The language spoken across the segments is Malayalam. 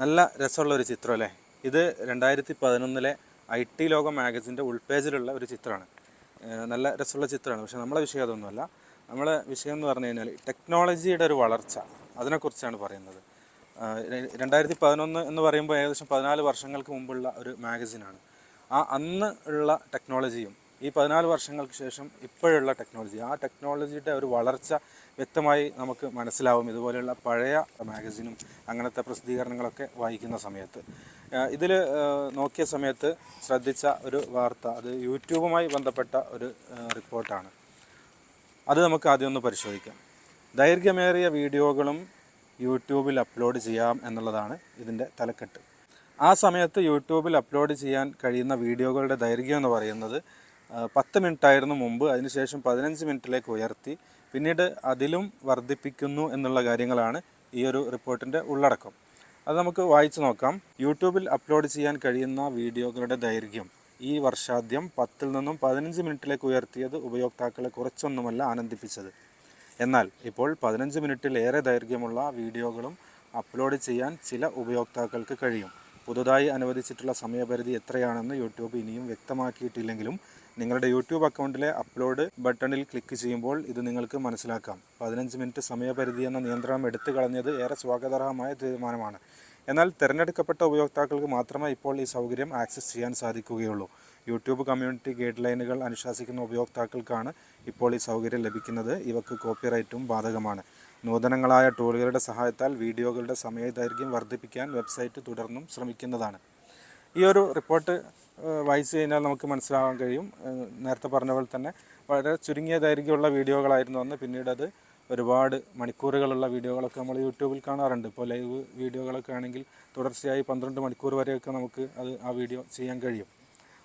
നല്ല രസമുള്ള ഒരു ചിത്രം അല്ലേ ഇത് രണ്ടായിരത്തി പതിനൊന്നിലെ ഐ ടി ലോകം മാഗസിന്റെ ഉൾപേജിലുള്ള ഒരു ചിത്രമാണ്. നല്ല രസമുള്ള ചിത്രമാണ്. പക്ഷേ നമ്മളെ വിഷയം അതൊന്നുമല്ല. നമ്മളെ വിഷയം എന്ന് പറഞ്ഞു കഴിഞ്ഞാൽ ടെക്നോളജിയുടെ ഒരു വളർച്ച അതിനെക്കുറിച്ചാണ് പറയുന്നത്. രണ്ടായിരത്തി പതിനൊന്ന് എന്ന് പറയുമ്പോൾ ഏകദേശം പതിനാല് വർഷങ്ങൾക്ക് മുമ്പുള്ള ഒരു മാഗസിനാണ്. ആ അന്ന് ഉള്ള ടെക്നോളജിയും ഈ പതിനാല് വർഷങ്ങൾക്ക് ശേഷം ഇപ്പോഴുള്ള ടെക്നോളജി ആ ടെക്നോളജിയുടെ ഒരു വളർച്ച വ്യക്തമായി നമുക്ക് മനസ്സിലാവും. ഇതുപോലെയുള്ള പഴയ മാഗസിനും അങ്ങനത്തെ പ്രസിദ്ധീകരണങ്ങളൊക്കെ വായിക്കുന്ന സമയത്ത്. ഇതിൽ നോക്കിയ സമയത്ത് ശ്രദ്ധിച്ച ഒരു വാർത്ത അത് യൂട്യൂബുമായി ബന്ധപ്പെട്ട ഒരു റിപ്പോർട്ടാണ്. അത് നമുക്ക് ആദ്യം ഒന്ന് പരിശോധിക്കാം. ദൈർഘ്യമേറിയ വീഡിയോകളും യൂട്യൂബിൽ അപ്ലോഡ് ചെയ്യാം എന്നുള്ളതാണ് ഇതിന്റെ തലക്കെട്ട്. ആ സമയത്ത് യൂട്യൂബിൽ അപ്ലോഡ് ചെയ്യാൻ കഴിയുന്ന വീഡിയോകളുടെ ദൈർഘ്യം എന്ന് പറയുന്നത് പത്ത് മിനിറ്റ് ആയിരുന്നു മുമ്പ്. അതിനുശേഷം പതിനഞ്ച് മിനിറ്റിലേക്ക് ഉയർത്തി. പിന്നീട് അതിലും വർദ്ധിപ്പിക്കുന്നു എന്നുള്ള കാര്യങ്ങളാണ് ഈ ഒരു റിപ്പോർട്ടിന്റെ ഉള്ളടക്കം. അത് നമുക്ക് വായിച്ചു നോക്കാം. യൂട്യൂബിൽ അപ്ലോഡ് ചെയ്യാൻ കഴിയുന്ന വീഡിയോകളുടെ ദൈർഘ്യം. ഈ വർഷാദ്യം പത്തിൽ നിന്നും പതിനഞ്ച് മിനിറ്റിലേക്ക് ഉയർത്തിയത് ഉപയോക്താക്കളെ കുറച്ചൊന്നുമല്ല ആനന്ദിപ്പിച്ചത്. എന്നാൽ ഇപ്പോൾ പതിനഞ്ച് മിനിറ്റിലേറെ ദൈർഘ്യമുള്ള വീഡിയോകളും അപ്ലോഡ് ചെയ്യാൻ ചില ഉപയോക്താക്കൾക്ക് കഴിയും. പുതുതായി അനുവദിച്ചിട്ടുള്ള സമയപരിധി എത്രയാണെന്ന് യൂട്യൂബ് ഇനിയും വ്യക്തമാക്കിയിട്ടില്ലെങ്കിലും നിങ്ങളുടെ യൂട്യൂബ് അക്കൗണ്ടിലെ അപ്ലോഡ് ബട്ടണിൽ ക്ലിക്ക് ചെയ്യുമ്പോൾ ഇത് നിങ്ങൾക്ക് മനസ്സിലാക്കാം. പതിനഞ്ച് മിനിറ്റ് സമയപരിധി എന്ന നിയന്ത്രണം എടുത്തു കളഞ്ഞത് ഏറെ സ്വാഗതാർഹമായ തീരുമാനമാണ്. എന്നാൽ തിരഞ്ഞെടുക്കപ്പെട്ട ഉപയോക്താക്കൾക്ക് മാത്രമേ ഇപ്പോൾ ഈ സൗകര്യം ആക്സസ് ചെയ്യാൻ സാധിക്കുകയുള്ളൂ. യൂട്യൂബ് കമ്മ്യൂണിറ്റി ഗൈഡ് ലൈനുകൾ അനുശാസിക്കുന്ന ഉപയോക്താക്കൾക്കാണ് ഇപ്പോൾ ഈ സൗകര്യം ലഭിക്കുന്നത്. ഇവക്ക് കോപ്പിറൈറ്റും ബാധകമാണ്. നൂതനങ്ങളായ ടൂളുകളുടെ സഹായത്താൽ വീഡിയോകളുടെ സമയ ദൈർഘ്യം വർദ്ധിപ്പിക്കാൻ വെബ്സൈറ്റ് തുടർന്നും ശ്രമിക്കുന്നതാണ്. ഈ ഒരു റിപ്പോർട്ട് വായിച്ചു കഴിഞ്ഞാൽ നമുക്ക് മനസ്സിലാവാൻ കഴിയും. നേരത്തെ പറഞ്ഞ പോലെ തന്നെ വളരെ ചുരുങ്ങിയ ദൈർഘ്യമുള്ള വീഡിയോകളായിരുന്നു അന്ന്. പിന്നീട് അത് ഒരുപാട് മണിക്കൂറുകളുള്ള വീഡിയോകളൊക്കെ നമ്മൾ യൂട്യൂബിൽ കാണാറുണ്ട്. ഇപ്പോൾ ലൈവ് വീഡിയോകളൊക്കെ ആണെങ്കിൽ തുടർച്ചയായി പന്ത്രണ്ട് മണിക്കൂർ വരെയൊക്കെ നമുക്ക് അത് ആ വീഡിയോ ചെയ്യാൻ കഴിയും.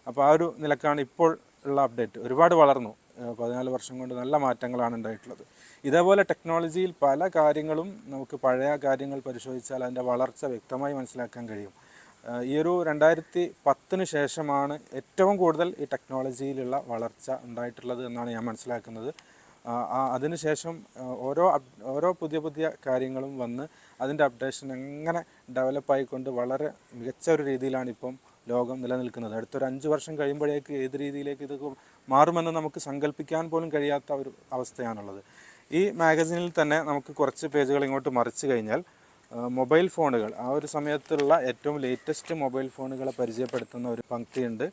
അപ്പോൾ ആ ഒരു നിലക്കാണ് ഇപ്പോൾ ഉള്ള അപ്ഡേറ്റ്. ഒരുപാട് വളർന്നു. പതിനാല് വർഷം കൊണ്ട് നല്ല മാറ്റങ്ങളാണ് ഉണ്ടായിട്ടുള്ളത്. ഇതേപോലെ ടെക്നോളജിയിൽ പല കാര്യങ്ങളും നമുക്ക് പഴയ കാര്യങ്ങൾ പരിശോധിച്ചാൽ അതിന്റെ വളർച്ച വ്യക്തമായി മനസ്സിലാക്കാൻ കഴിയും. ഈ ഒരു രണ്ടായിരത്തി പത്തിന് ശേഷമാണ് ഏറ്റവും കൂടുതൽ ഈ ടെക്നോളജിയിലുള്ള വളർച്ച ഉണ്ടായിട്ടുള്ളത് എന്നാണ് ഞാൻ മനസ്സിലാക്കുന്നത്. അതിനുശേഷം ഓരോ ഓരോ പുതിയ പുതിയ കാര്യങ്ങളും വന്ന് അതിന്റെ അപ്ഡേഷൻ എങ്ങനെ ഡെവലപ്പായിക്കൊണ്ട് വളരെ മികച്ച ഒരു രീതിയിലാണ് ഇപ്പം ലോകം നിലനിൽക്കുന്നത്. അടുത്തൊരു അഞ്ച് വർഷം കഴിയുമ്പോഴേക്ക് ഏത് രീതിയിലേക്ക് ഇത് മാറുമെന്ന് നമുക്ക് സങ്കല്പിക്കാൻ പോലും കഴിയാത്ത ഒരു അവസ്ഥയാണുള്ളത്. ഈ മാഗസിനിൽ തന്നെ നമുക്ക് കുറച്ച് പേജുകൾ ഇങ്ങോട്ട് മറിച്ച് കഴിഞ്ഞാൽ മൊബൈൽ ഫോണുകൾ. ആ ഒരു സമയത്തുള്ള ഏറ്റവും ലേറ്റസ്റ്റ് മൊബൈൽ ഫോണുകളെ പരിചയപ്പെടുത്തുന്ന ഒരു പങ്ക്തിയുണ്ട്.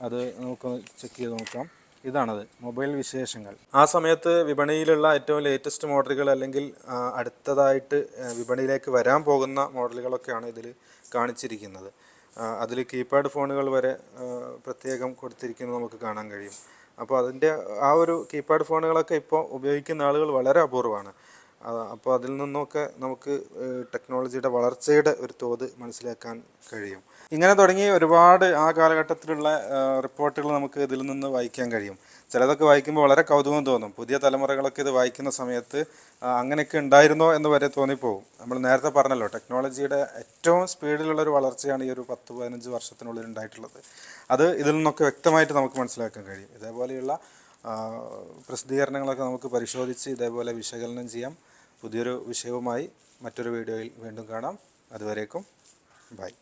അത് നമുക്ക് ചെക്ക് ചെയ്ത് നോക്കാം. ഇതാണത്. മൊബൈൽ വിശേഷങ്ങൾ. ആ സമയത്ത് വിപണിയിലുള്ള ഏറ്റവും ലേറ്റസ്റ്റ് മോഡലുകൾ അല്ലെങ്കിൽ അടുത്തതായിട്ട് വിപണിയിലേക്ക് വരാൻ പോകുന്ന മോഡലുകളൊക്കെയാണ് ഇതിൽ കാണിച്ചിരിക്കുന്നത്. അതിൽ കീപാഡ് ഫോണുകൾ വരെ പ്രത്യേകം കൊടുത്തിരിക്കുന്നത് നമുക്ക് കാണാൻ കഴിയും. അപ്പോൾ അതിന്റെ ആ ഒരു കീപാഡ് ഫോണുകളൊക്കെ ഇപ്പോൾ ഉപയോഗിക്കുന്ന ആളുകൾ വളരെ അപൂർവമാണ് അപ്പോൾ അതിൽ നിന്നൊക്കെ നമുക്ക് ടെക്നോളജിയുടെ വളർച്ചയുടെ ഒരു തോത് മനസ്സിലാക്കാൻ കഴിയും. ഇങ്ങനെ തുടങ്ങി ഒരുപാട് ആ കാലഘട്ടത്തിലുള്ള റിപ്പോർട്ടുകൾ നമുക്ക് ഇതിൽ നിന്ന് വായിക്കാൻ കഴിയും. ചിലതൊക്കെ വായിക്കുമ്പോൾ വളരെ കൗതുകം തോന്നും. പുതിയ തലമുറകളൊക്കെ ഇത് വായിക്കുന്ന സമയത്ത് അങ്ങനെയൊക്കെ ഉണ്ടായിരുന്നോ എന്ന് വരെ തോന്നിപ്പോവും നമ്മൾ നേരത്തെ പറഞ്ഞല്ലോ ടെക്നോളജിയുടെ ഏറ്റവും സ്പീഡിലുള്ള ഒരു വളർച്ചയാണ് ഈ ഒരു പത്ത് പതിനഞ്ച് വർഷത്തിനുള്ളിൽ ഉണ്ടായിട്ടുള്ളത്. അത് ഇതിൽ നിന്നൊക്കെ വ്യക്തമായിട്ട് നമുക്ക് മനസ്സിലാക്കാൻ കഴിയും. ഇതേപോലെയുള്ള പ്രസിദ്ധീകരണങ്ങളൊക്കെ നമുക്ക് പരിശോധിച്ച് ഇതേപോലെ വിശകലനം ചെയ്യാം. പുതിയൊരു വിഷയവുമായി മറ്റൊരു വീഡിയോയിൽ വീണ്ടും കാണാം. അതുവരേക്കും ബൈ.